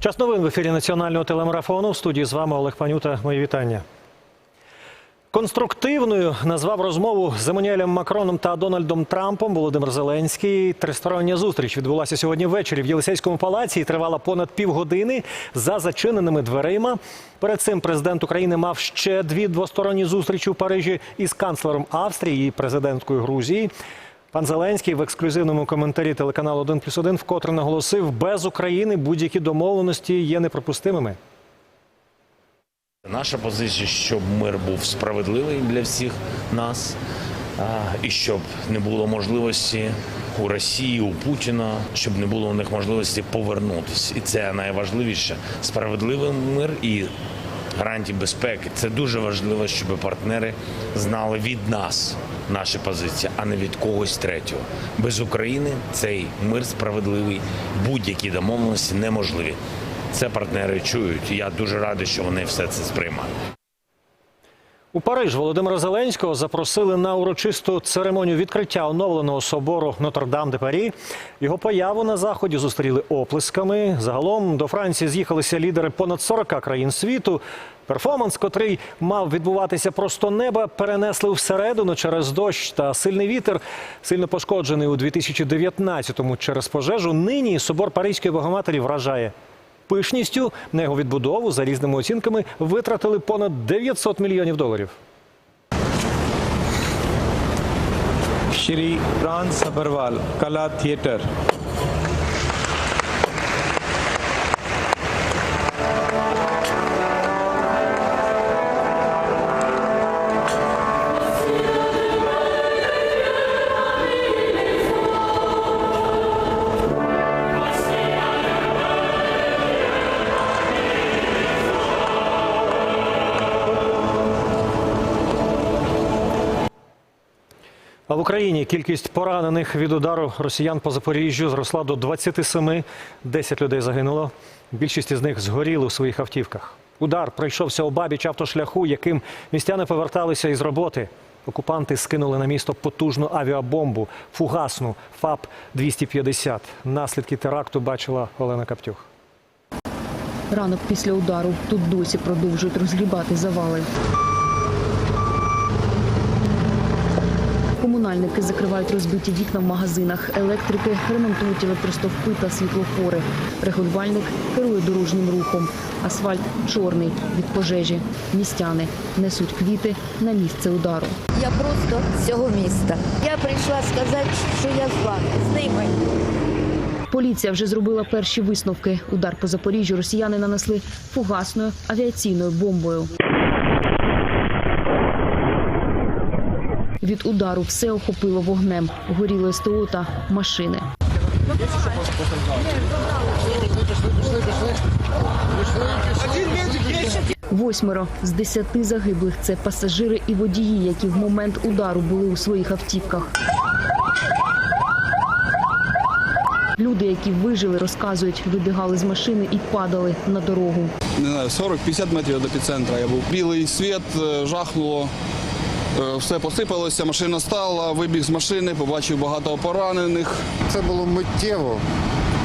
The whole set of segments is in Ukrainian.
Час новин в ефірі національного телемарафону. В студії з вами Олег Панюта. Мої вітання. Конструктивною назвав розмову з Еммануелем Макроном та Дональдом Трампом Володимир Зеленський. Тристороння зустріч відбулася сьогодні ввечері в Єлисейському палаці і тривала понад півгодини за зачиненими дверима. Перед цим президент України мав ще дві двосторонні зустрічі у Парижі із канцлером Австрії і президенткою Грузії. Пан Зеленський в ексклюзивному коментарі телеканалу 1+,1 вкотре наголосив, без України будь-які домовленості є неприпустимими. Наша позиція, щоб мир був справедливий для всіх нас, і щоб не було можливості у Росії, у Путіна, щоб не було у них можливості повернутися. І це найважливіше справедливий мир і гарантії безпеки. Це дуже важливо, щоб партнери знали від нас наші позиції, а не від когось третього. Без України цей мир справедливий, будь-які домовленості неможливі. Це партнери чують. Я дуже радий, що вони все це сприймають. У Париж Володимира Зеленського запросили на урочисту церемонію відкриття оновленого собору Нотр-Дам-де-Парі. Його появу на заході зустріли оплесками. Загалом до Франції з'їхалися лідери понад 40 країн світу. Перформанс, котрий мав відбуватися просто неба, перенесли всередину через дощ та сильний вітер. Сильно пошкоджений у 2019-му через пожежу. Нині собор Паризької Богоматері вражає пишністю. На його відбудову за різними оцінками витратили понад 900 мільйонів доларів. Шрі Ран Сабервал, Кала Театр. В Україні кількість поранених від удару росіян по Запоріжжю зросла до 27. 10 людей загинуло. Більшість із них згоріли у своїх автівках. Удар пройшовся у бабіч автошляху, яким містяни поверталися із роботи. Окупанти скинули на місто потужну авіабомбу, фугасну ФАП-250. Наслідки теракту бачила Олена Каптюх. Ранок після удару тут досі продовжують розгрібати завали. Комунальники закривають розбиті вікна в магазинах. Електрики ремонтують електростовпи та світлофори. Регулювальник керує дорожнім рухом. Асфальт чорний від пожежі. Містяни несуть квіти на місце удару. Я просто з цього міста. Я прийшла сказати, що я з вами, з ними. Поліція вже зробила перші висновки. Удар по Запоріжжю росіяни нанесли фугасною авіаційною бомбою. Від удару все охопило вогнем. Горіло СТО та машини. Восьмеро з десяти загиблих це пасажири і водії, які в момент удару були у своїх автівках. Люди, які вижили, розказують, вибігали з машини і падали на дорогу. не знаю, 40-50 метрів від епіцентра я був. Білий світ, е, жахнуло, все посипалося, машина стала, вибіг з машини, побачив багато поранених. Це було миттєво.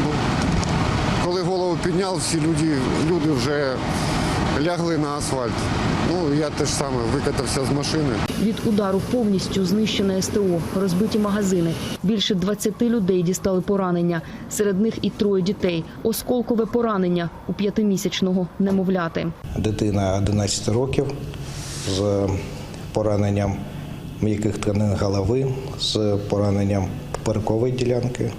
Ну, Коли голову підняв, всі люди, люди вже лягли на асфальт. Ну, я теж саме викатався з машини. Від удару повністю знищене СТО, розбиті магазини. Більше 20 людей дістали поранення. Серед них і троє дітей. Осколкове поранення у п'ятимісячного немовляти. Дитина 11 років з пораненням м'яких тканин голови, з пораненням перкової ділянки.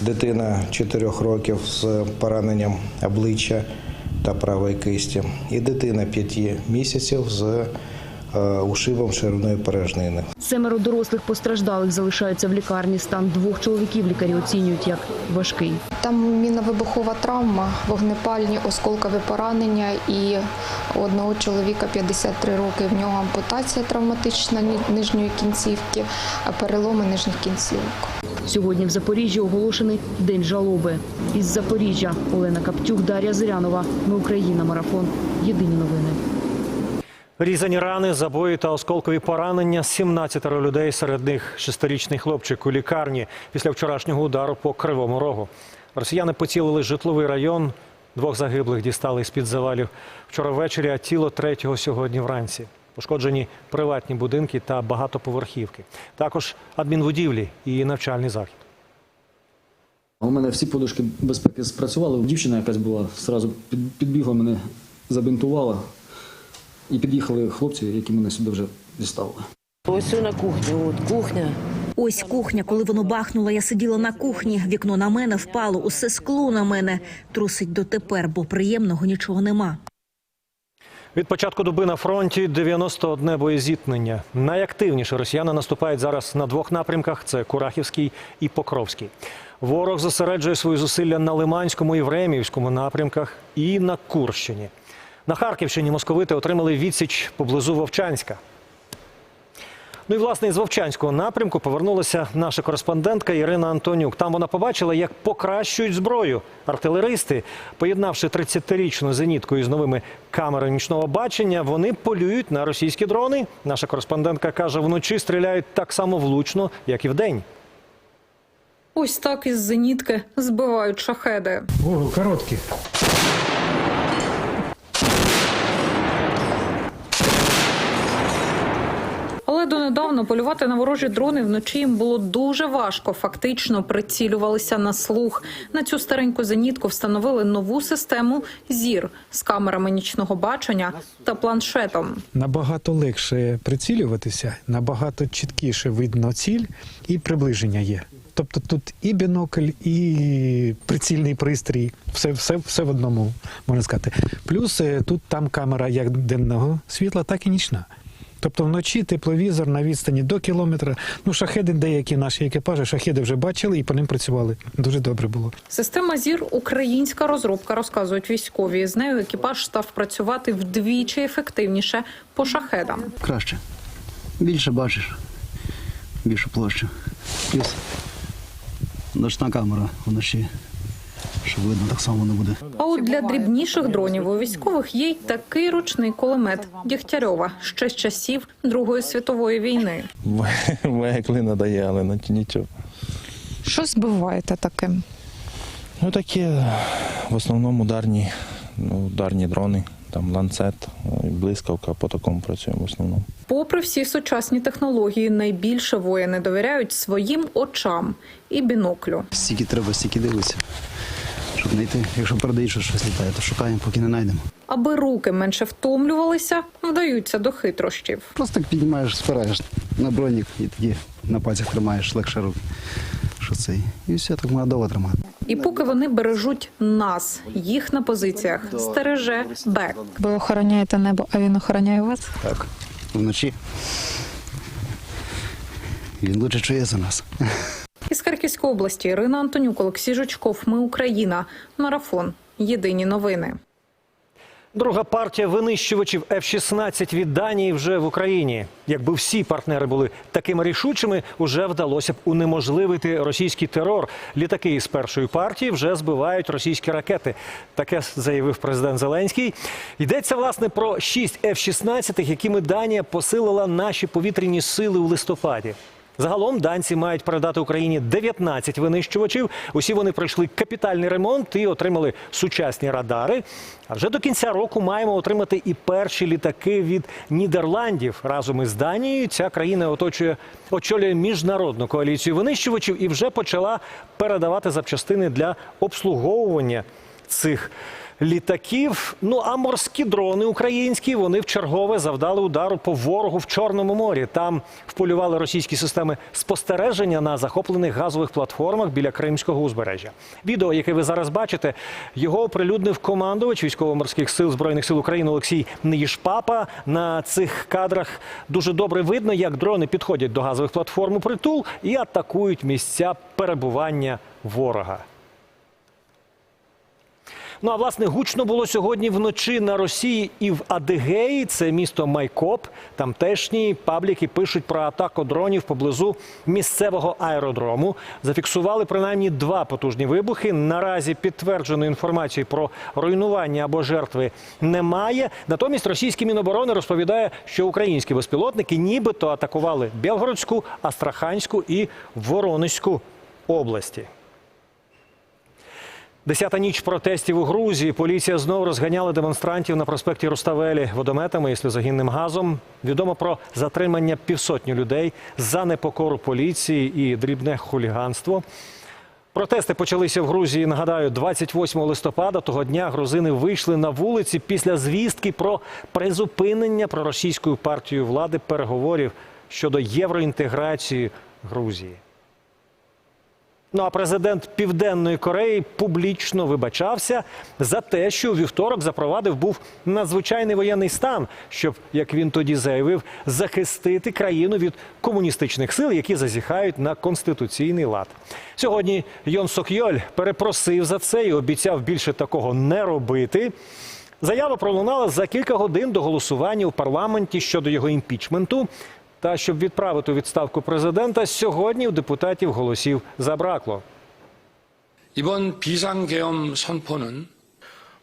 Дитина 4 років з пораненням обличчя та правої кисті. І дитина 5 місяців з е, ушибом ширинної порожнини. Семеро дорослих постраждалих залишаються в лікарні. Стан двох чоловіків лікарі оцінюють як важкий. Там міновибухова травма, вогнепальні осколкові поранення і одного чоловіка 53 роки. В нього ампутація травматична нижньої кінцівки, а переломи нижніх кінцівок. Сьогодні в Запоріжжі оголошений день жалоби. Із Запоріжжя Олена Каптюк, Дар'я Зирянова. Ми Україна. Марафон. Єдині новини. Різані рани, забої та осколкові поранення. 17 людей, серед них шестирічний хлопчик у лікарні після вчорашнього удару по Кривому Рогу. Росіяни поцілили житловий район. Двох загиблих дістали з-під завалів вчора ввечері, а тіло третього сьогодні вранці. Пошкоджені приватні будинки та багатоповерхівки. Також адмінбудівлі і навчальний захід. У мене всі подушки безпеки спрацювали. Дівчина якась була, під- підбігла мене, забинтувала. І під'їхали хлопці, які мене сюди вже діставили. Ось на кухню, от кухня. Ось кухня, коли воно бахнуло, я сиділа на кухні. Вікно на мене впало, усе скло на мене. Трусить дотепер, бо приємного нічого нема. Від початку доби на фронті 91 боєзіткнення. Найактивніше росіяни наступають зараз на двох напрямках: це Курахівський і Покровський. Ворог зосереджує свої зусилля на Лиманському і Времівському напрямках і на Курщині. На Харківщині московити отримали відсіч поблизу Вовчанська. Ну і власне із Вовчанського напрямку повернулася наша кореспондентка Ірина Антонюк. Там вона побачила, як покращують зброю. Артилеристи, поєднавши 30-річну зенітку із новими камерами нічного бачення, вони полюють на російські дрони. Наша кореспондентка каже, вночі стріляють так само влучно, як і вдень. Ось так із зенітки збивають шахеди. О, короткі. Але донедавна полювати на ворожі дрони вночі їм було дуже важко. Фактично прицілювалися на слух. На цю стареньку зенітку встановили нову систему зір з камерами нічного бачення та планшетом. Набагато легше прицілюватися, набагато чіткіше видно ціль і приближення є. Тобто тут і бінокль, і прицільний пристрій, все, все, все в одному, можна сказати. Плюс е, тут там камера як денного світла, так і нічна. Тобто вночі тепловізор на відстані до кілометра. Ну, шахеди, деякі наші екіпажі, шахеди вже бачили і по ним працювали. Дуже добре було. Система зір українська розробка, розказують військові. З нею екіпаж став працювати вдвічі ефективніше по шахедам. Краще. Більше бачиш, більшу площу. Плюс ночна камера вночі, щоб видно так само не буде. А от для дрібніших дронів у військових є й такий ручний кулемет Дігтярьова ще з часів Другої світової війни. Моя клина дає, але на- нічого. Що збиваєте таким? Ну такі в основному ударні, ну, ударні дрони, там ланцет, блискавка, по такому працюємо в основному. Попри всі сучасні технології, найбільше воїни довіряють своїм очам і біноклю. Стільки треба, стільки дивитися. Щоб знайти, якщо передають, що щось літає, то шукаємо, поки не знайдемо. Аби руки менше втомлювалися, вдаються до хитрощів. Просто так піднімаєш, спираєш на бронік і тоді на пальцях тримаєш легше руки. Що це? І все, так можна довго тримати. І поки вони бережуть нас, їх на позиціях стереже бек. Ви охороняєте небо, а він охороняє вас? Так, вночі. Він лучше чує за нас. Із Харківської області Ірина Антонюк, Олексій Жучков. Ми Україна. Марафон. Єдині новини. Друга партія винищувачів F-16 від Данії вже в Україні. Якби всі партнери були такими рішучими, уже вдалося б унеможливити російський терор. Літаки із першої партії вже збивають російські ракети. Таке заявив президент Зеленський. Йдеться власне про 6 F-16, якими Данія посилила наші повітряні сили у листопаді. Загалом данці мають передати Україні 19 винищувачів. Усі вони пройшли капітальний ремонт і отримали сучасні радари. А вже до кінця року маємо отримати і перші літаки від Нідерландів. Разом із Данією ця країна оточує очолює міжнародну коаліцію винищувачів і вже почала передавати запчастини для обслуговування цих літаків. Ну а морські дрони українські вони в чергове завдали удару по ворогу в Чорному морі. Там вполювали російські системи спостереження на захоплених газових платформах біля Кримського узбережжя. Відео, яке ви зараз бачите, його оприлюднив командувач військово-морських сил збройних сил України Олексій Ниїшпапа. На цих кадрах дуже добре видно, як дрони підходять до газових платформ притул і атакують місця перебування ворога. Ну а власне гучно було сьогодні вночі на Росії і в Адигеї. Це місто Майкоп. Тамтешні пабліки пишуть про атаку дронів поблизу місцевого аеродрому. Зафіксували принаймні два потужні вибухи. Наразі підтвердженої інформації про руйнування або жертви немає. Натомість російські міноборони розповідає, що українські безпілотники нібито атакували Белгородську, Астраханську і Воронезьку області. Десята ніч протестів у Грузії. Поліція знову розганяла демонстрантів на проспекті Руставелі водометами і сльозогінним газом. Відомо про затримання півсотні людей за непокору поліції і дрібне хуліганство. Протести почалися в Грузії. Нагадаю, 28 листопада того дня грузини вийшли на вулиці після звістки про призупинення проросійською партією влади переговорів щодо євроінтеграції Грузії. Ну а президент Південної Кореї публічно вибачався за те, що у вівторок запровадив був надзвичайний воєнний стан, щоб, як він тоді заявив, захистити країну від комуністичних сил, які зазіхають на конституційний лад. Сьогодні Йон Сок Йоль перепросив за це і обіцяв більше такого не робити. Заява пролунала за кілька годин до голосування у парламенті щодо його імпічменту. Та щоб відправити у відставку президента, сьогодні у депутатів голосів забракло. 이번 비상계엄 선포는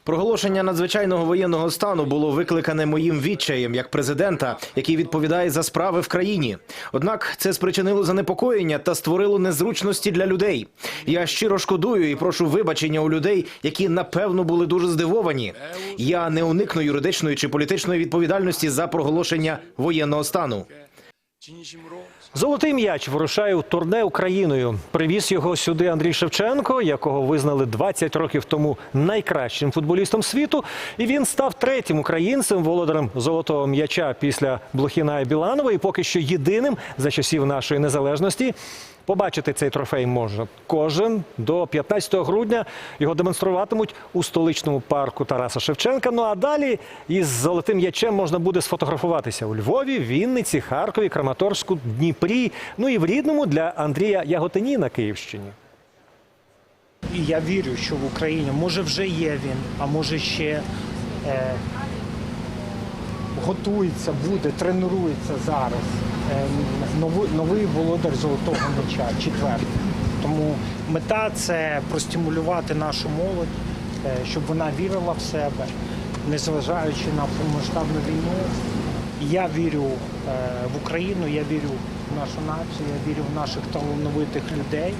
Проголошення надзвичайного воєнного стану було викликане моїм відчаєм як президента, який відповідає за справи в країні. Однак це спричинило занепокоєння та створило незручності для людей. Я щиро шкодую і прошу вибачення у людей, які напевно були дуже здивовані. Я не уникну юридичної чи політичної відповідальності за проголошення воєнного стану. Золотий м'яч вирушає у турне Україною. Привіз його сюди Андрій Шевченко, якого визнали 20 років тому найкращим футболістом світу. І він став третім українцем володарем золотого м'яча після Блохіна і Біланова. І поки що єдиним за часів нашої незалежності. Побачити цей трофей може кожен до 15 грудня. Його демонструватимуть у столичному парку Тараса Шевченка. Ну а далі із золотим м'ячем можна буде сфотографуватися у Львові, Вінниці, Харкові, Краматорську, Дніпрі. Ну і в рідному для Андрія Яготині на Київщині. І я вірю, що в Україні може вже є він, а може ще е, готується, буде, тренується зараз. Е, новий, новий володар золотого меча, четвертий. Тому мета це простимулювати нашу молодь, е, щоб вона вірила в себе, незважаючи на повномасштабну війну. Я вірю е, в Україну, я вірю в нашу націю, я вірю в наших талановитих людей.